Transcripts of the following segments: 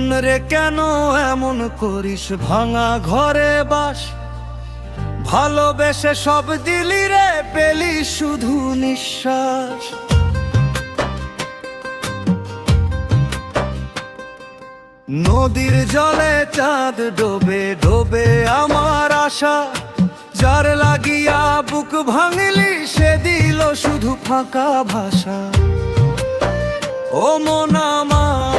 মন রে কেন এমন করিস? ভাঙা ঘরে বাস। ভালোবেসে সব দিলি রে, পেলি শুধু নিঃশ্বাস। নদীর জলে চাঁদ ডোবে ডোবে আমার আশা। যার লাগিয়া বুক ভাঙলি, সে দিল শুধু ফাঁকা ভাষা। ও মন আমার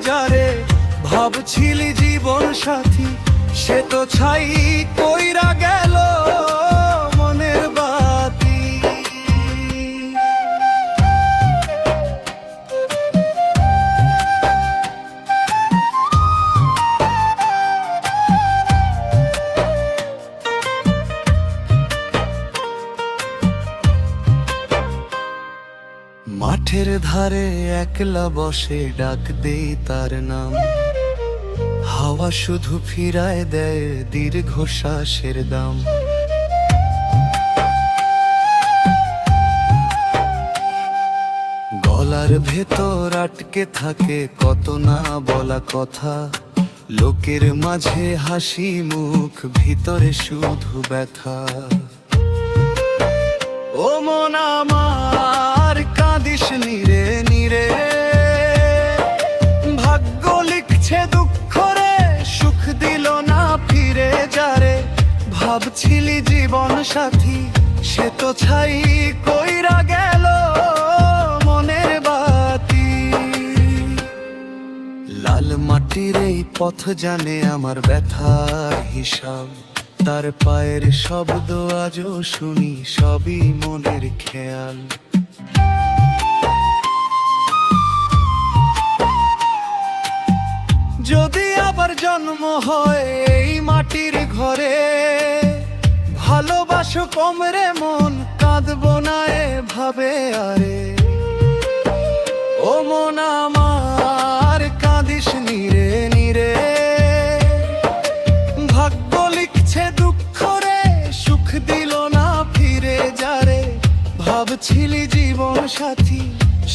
যারে ভাবছিলি জীবন সাথী সে তো ছাই মাঠের ধারে একলা বসে ডাক দেই তার নাম। হাওয়া শুধু ফিরায় দেয় দীর্ঘশ্বাসের দাম। গলার ভেতর আটকে থাকে কত না বলা কথা। লোকের মাঝে হাসি মুখ, ভিতরে শুধু ব্যথা। ও মন ভাবছিলি জীবন সাথী, সে তো ছাই কইরা গেল মনের বাতি। লাল মাটির এই পথ জানে আমার ব্যথার হিসাব। তার পায়ের শব্দ আজও শুনি, সবই মনের খেয়াল। যদি আবার জন্ম হয় এই মাটির ঘরে ভালোবাসো কমরে মন, কাঁদবো না ভাবে আরে। ও মন আমার, কাঁদিস নিরে নিরে ভাগ্য লিখছে দুঃখ রে, সুখ দিল না ফিরে যারে ভাবছিলি জীবন সাথী,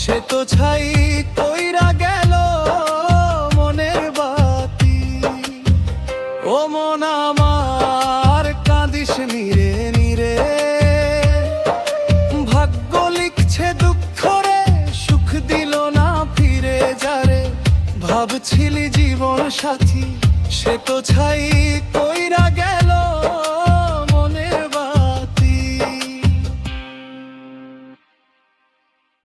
সে তো ছাই, কইরা গেল ভাবছিলি জীবন সাথী সে তো ছাই কইরা গেল